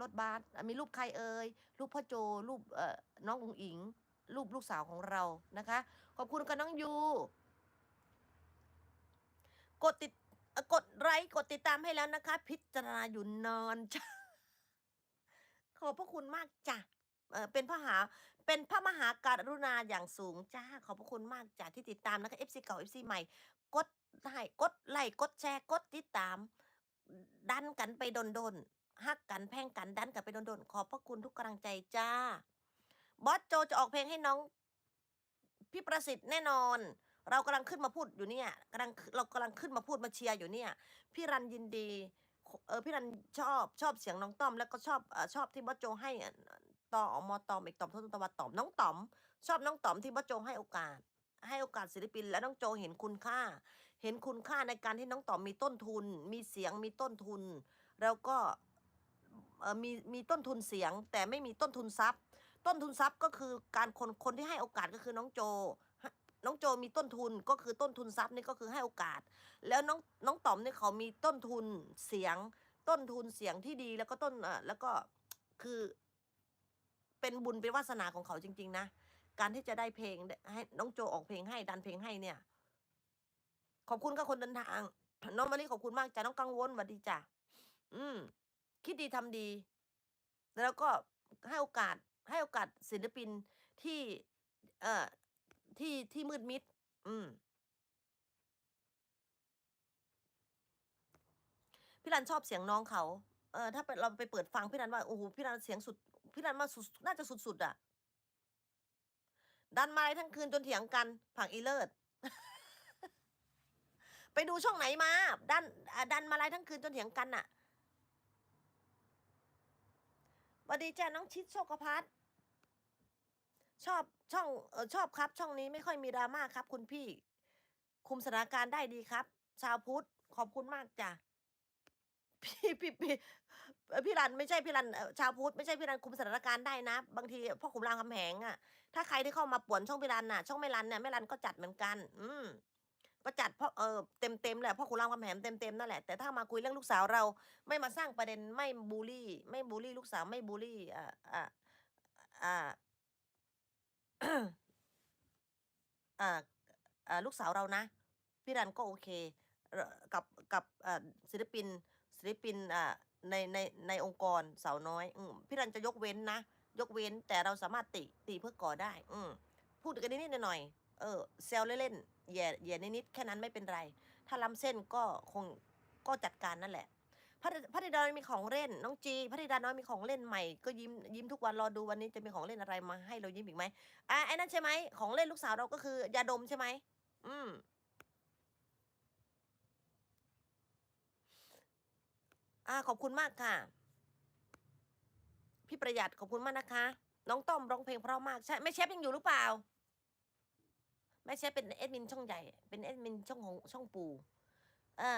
รถบัสมีรูปใครเอ่ยรูปพ่อโจรูปเอ่อน้องอุ๋งอิง รูปลูกสาวของเรานะคะ ขอบคุณกับน้องยู กดติดกดไลค์กดติดตามให้แล้วนะคะ พิจารณาอยู่นอนจ้ะขอบพระคุณมากจ้ะเออเป็นพระมหา เป็นพระมหาการุณาอย่างสูงจ้า ขอบพระคุณมากจ้ะที่ติดตามนะคะ FC เก่า FC ใหม่ กดให้กดไลค์กดแชร์ กดติดตาม ดันกันไปดนๆ ฮักกันแพ่งกันดันกันไปโดนๆขอบพระคุณทุกกำลังใจจ้า บอสโจจะออกเพลงให้น้อง พี่ประสิทธิ์แน่นอน เรากำลังขึ้นมาพูดอยู่เนี่ยกำลังเรากำลังขึ้นมาพูดมาเชียร์อยู่เนี่ย พี่รันยินดีเออพี่รันชอบชอบเสียงน้องต้อม แล้วก็ชอบอชอบที่บอสโจให้ต่ออมอตอมอีกตอมทศตวรรษตอมน้องต๋อม ชอบน้องต๋อมที่บอสโจให้โอกาส ให้โอกาสศิลปิน และน้องโจเห็นคุณค่า เห็นคุณค่าในการที่น้องต๋อมมีต้นทุน มีเสียงมีต้นทุน แล้วก็ มีมีต้นทุนเสียง แต่ไม่มีต้นทุนทรัพย์ ต้นทุนทรัพย์ก็คือการคนคนที่ให้โอกาสก็คือน้องโจ น้องโจมีต้นทุนก็คือต้นทุนทรัพย์นี่ก็คือให้โอกาส แล้วน้องน้องต๋อมเนี่ยเขามีต้นทุนเสียง ต้นทุนเสียงที่ดีแล้วก็ต้นเอ่อแล้วก็คือเป็นบุญเป็นวาสนาของเขาจริง ๆ นะ การที่จะได้เพลงให้น้องโจออกเพลงให้ดันเพลงให้เนี่ย ขอบคุณกับคนเดินทาง น้องมะลิขอบคุณมากจ้ะน้องกังวลสวัสดีจ้ะอืม คิดดีทำดี แล้วก็ให้โอกาสให้โอกาสศิลปินที่เอ่อที่ที่มืดมิด อืมพี่รันชอบเสียงน้องเขา เออถ้าเราไปเปิดฟังพี่รันว่าโอ้โหพี่รันเสียงสุด พี่รันมาสุดน่าจะสุดๆอะดันมาอะไรทั้งคืนจนเถียงกัน ผังอีเลิศ ไปดูช่องไหนมา ดันดันมาอะไรทั้งคืนจนเถียงกันน่ะส วัสดีจ้าน้องชิดโชคพัฒน์ชอบช่องเออชอบครับ ช่องนี้ไม่ค่อยมีดราม่าครับ คุณพี่ คุมสถานการณ์ได้ดีครับ ชาวพุทธขอบคุณมากจ้ะพี่พี่พี่เอ่พี่รันไม่ใช่พี่รันชาวพุทธไม่ใช่พี่รันคุมสถานการณ์ได้นะ บางทีพ่อขุนรามคำแหงอะ ถ้าใครที่เข้ามาป่วนช่องพี่รันน่ะ ช่องไม่รันเนี่ยไม่รันก็จัดเหมือนกัน อืม ก็จัดเพราะเออเต็มเต็มๆแหละเพ่อขุนรามคำแหงเต็มเต็มๆนั่นแหละแต่ถ้ามาคุยเรื่องลูกสาวเรา ไม่มาสร้างประเด็นไม่บูลลี่ ไม่บูลลี่ลูกสาวไม่บูลลี่อ่าอ่าอ่าอ่าอ่าลูกสาวเรานะพี่รันก็โอเค กับกับศิลปินศิลปินอ่าในในในองค์กรสาวน้อยอมพี่รันจะยกเว้นนะยกเว้นแต่เราสามารถติติเพื่อก่อได้ อืพูดกันนิดๆหน่อยๆเออเซลเล่นๆ แย่แย่นิดๆแค่นั้นไม่เป็นไร ถ้าล้ำเส้นก็คงก็จัดการนั่นแหละพระพระธิดาน้อยมีของเล่น น้องจีพระธิดาน้อยมีของเล่นใหม่ ก็ยิ้มยิ้มทุกวันรอดูวันนี้จะมีของเล่นอะไรมาให้เรายิ้มอีกไหมอะไอ้นั่นใช่ไหมของเล่นลูกสาวเราก็คือยาดมใช่ไหมอืมอ่าขอบคุณมากค่ะ พี่ประหยัดขอบคุณมากนะคะ น้องต้อมร้องเพลงเพราะมากใช่แม่เชฟยังอยู่หรือเปล่า แม่เชฟเป็นแอดมินช่องใหญ่ เป็นแอดมินช่องของช่องปูอ่า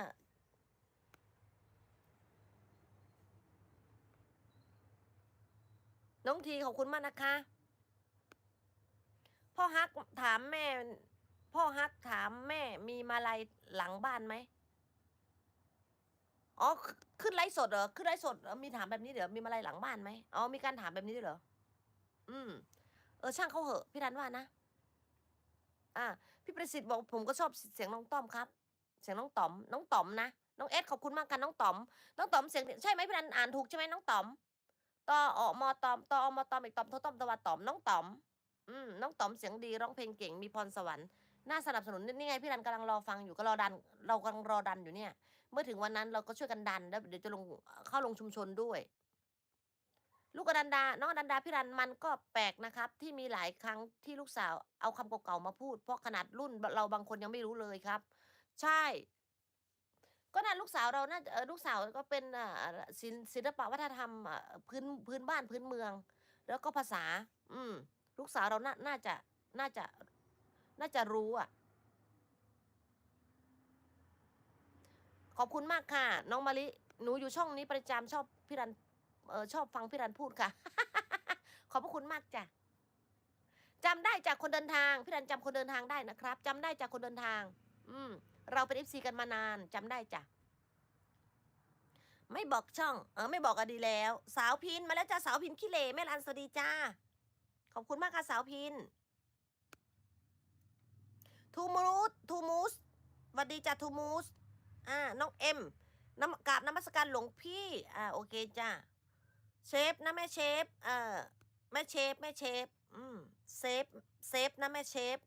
น้องทีขอบคุณมากนะคะ พ่อฮักถามแม่ พ่อฮักถามแม่มีมาลัยหลังบ้านไหมอ๋อขึ้นไลฟ์สดเหรอขึ้นไลฟ์สดมีถามแบบนี้เดี๋ยวมีมาอะไรหลังบ้านไหมอ๋อมีการถามแบบนี้ด้วยเหรออืมเออช่างเขาเหอะพี่รันว่านะ อ่าพี่ประสิทธิ์บอกผมก็ชอบเสียงน้องต้อมครับ เสียงน้องต๋อม น้องต๋อมนะน้องเอสขอบคุณมากค่ะน้องต๋อม น้องต๋อมเสียงใช่ไหมพี่รันอ่านถูกใช่ไหมน้องต๋อมตออมอตอมตออมอตอมอีกตอมโทตอมตะวันต๋อมน้องต๋อมอืมน้องต๋อมเสียงดีร้องเพลงเก่งมีพรสวรรค์น่าสนับสนุนนี่ไงพี่รันกำลังรอฟังอยู่ก็รอดัน เรากำลังรอดันอยู่เนี่ย เมื่อถึงวันนั้นเราก็ช่วยกันดันแล้วเดี๋ยวจะลงเข้าลงชุมชนด้วย ลูกอนันดา น้องอนันดาพี่รันมันก็แปลกนะครับ ที่มีหลายครั้งที่ลูกสาวเอาคำเก่าๆมาพูด เพราะขนาดรุ่นเราบางคนยังไม่รู้เลยครับ ใช่ ก็น่าลูกสาวเราน่าจะเอ่อลูกสาวก็เป็นอ่าศิลศิลปะวัฒนธรรมอ่าพื้นพื้นบ้านพื้นเมือง แล้วก็ภาษา อืม ลูกสาวเราน่าน่าจะน่าจะ น่าจะรู้อะ ขอบคุณมากค่ะ น้องมะลิ หนูอยู่ช่องนี้ประจำชอบพี่รัน เออชอบฟังพี่รันพูดค่ะ ขอบพระคุณมากจ้ะจำได้จากคนเดินทางพี่รันจำคนเดินทางได้นะครับจำได้จากคนเดินทาง อืม เราเป็นเอฟซีกันมานานจำได้จ้ะไม่บอกช่อง เออไม่บอกก็ดีแล้ว สาวพินมาแล้วจ้าสาวพินขี้เหร่แม่รันสวัสดีจ้า ขอบคุณมากค่ะสาวพินทูมูสทูมูสสวัสดีจ้าทูมูสอ่าน้องเอ็มน้ำกราบน้ำมัสการหลวงพี่ อ่าโอเคจ้า เชฟนะแม่เชฟ เออแม่เชฟแม่เชฟ อืมเซฟเซฟนะแม่เชฟ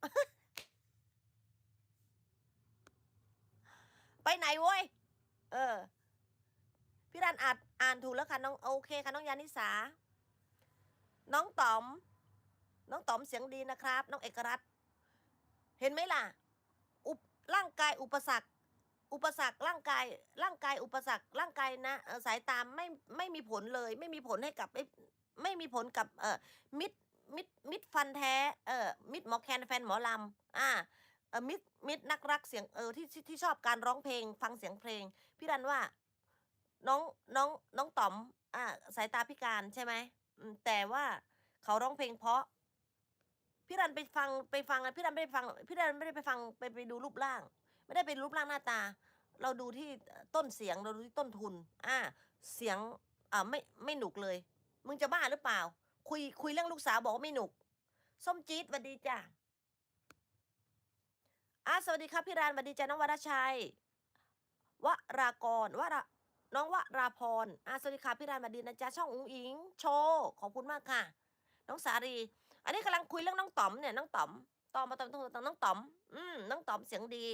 ไปไหนเว้ย เออ พี่รันอ่านอ่านถูกแล้วค่ะน้องโอเคค่ะน้องยานิสา น้องต๋อม น้องต๋อมเสียงดีนะครับ น้องเอกรัตเห็นไหมล่ะ อุปร่างกายอุปสรรค อุปสรรคร่างกายร่างกายอุปสรรคร่างกายนะสายตาไม่ไม่มีผลเลย ไม่มีผลให้กับไม่ไม่มีผลกับเอ่อมิดมิดมิดฟันแท้เอ่อมิดหมอแคนแฟนหมอลำอ่าเอ่อมิดมิดนักรักเสียงเออที่ที่ชอบการร้องเพลง ฟังเสียงเพลง พี่รันว่าน้องน้องน้องต๋อมอ่าสายตาพิการใช่ไหมอืมแต่ว่าเขาร้องเพลงเพราะพี่รันไปฟังไปฟังพี่รันไม่ได้ฟังพี่รันไม่ได้ไปฟังไปไปดูรูปร่าง ไม่ได้เป็นรูปร่างหน้าตา เราดูที่ต้นเสียงเราดูที่ต้นทุน อ่า เสียงอ่าไม่ไม่หนุกเลย มึงจะบ้าหรือเปล่า คุยคุยเรื่องลูกสาวบอกว่าไม่หนุก ส้มจี๊ดสวัสดีจ้ะอ่าสวัสดีครับพี่รานสวัสดีจ้าน้องวรชัยวรากรวราน้องวราพรอ่าสวัสดีค่ะพี่รานสวัสดีนะจ๊ะช่องอุ้งอิง โชว์ขอบคุณมากค่ะ น้องสารี อันนี้กำลังคุยเรื่องน้องต๋อมเนี่ยน้องต๋อมตอมมาตอมตอมตอมน้องต๋อม อืมน้องต๋อมเสียงดี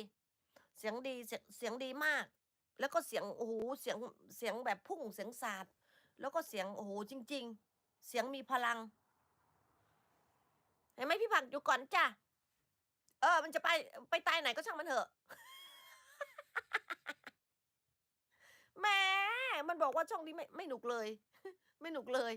เสียงดีเสียงดีมาก แล้วก็เสียงโอ้โหเสียงเสียงแบบพุ่งเสียงสาดแล้วก็เสียงโอ้โหจริง ๆ เสียงมีพลังเห็นไหมพี่ผักอยู่ก่อนจ้ะเออ มันจะไปไปตายไหนก็ช่างมันเถอะแหมมันบอกว่าช่องนี้ไม่ไม่หนุกเลย ไม่หนุกเลย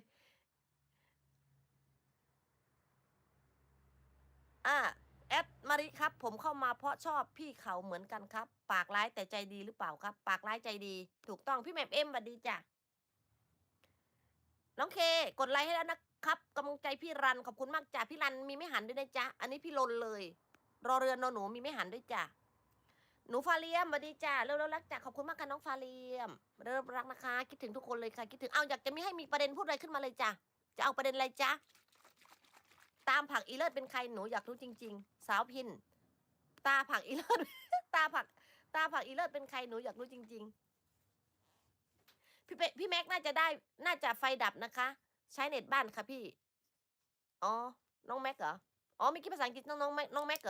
อ่าแอดมาริครับ ผมเข้ามาเพราะชอบพี่เขาเหมือนกันครับ ปากร้ายแต่ใจดีหรือเปล่าครับ ปากร้ายใจดี ถูกต้องพี่แม่มเอ็มสวัสดีจ้ะน้องเค กดไลค์ให้แล้วนะครับกำลังใจพี่รันขอบคุณมากจ้ะพี่รันมีไม่หันด้วยนะจ๊ะอันนี้พี่ลนเลย รอเรือนนหนูมีไม่หันด้วยจ้ะหนูฟาเลียมสวัสดีจ้ะเร็วๆรักจ้ะขอบคุณมากค่ะน้องฟาเลียม เริ่มรักนะคะ คิดถึงทุกคนเลยค่ะคิดถึงเอาอยากจะมีให้มีประเด็นพูดอะไรขึ้นมาเลยจ้ะจะเอาประเด็นอะไรจ๊ะ ตามผักอีเลิศเป็นใครหนูอยากรู้จริง ๆ สาวพิน ตาผักอีเลิศตาผัก ตาผักอีเลิศเป็นใครหนูอยากรู้จริง ๆ พี่เปพี่แม็กน่าจะได้ น่าจะไฟดับนะคะ ใช้เน็ตบ้านค่ะพี่ อ๋อ น้องแม็กเหรอ อ๋อมีกี้ภาษาอังกฤษน้องน้องแม็กน้องแม็กเหรอ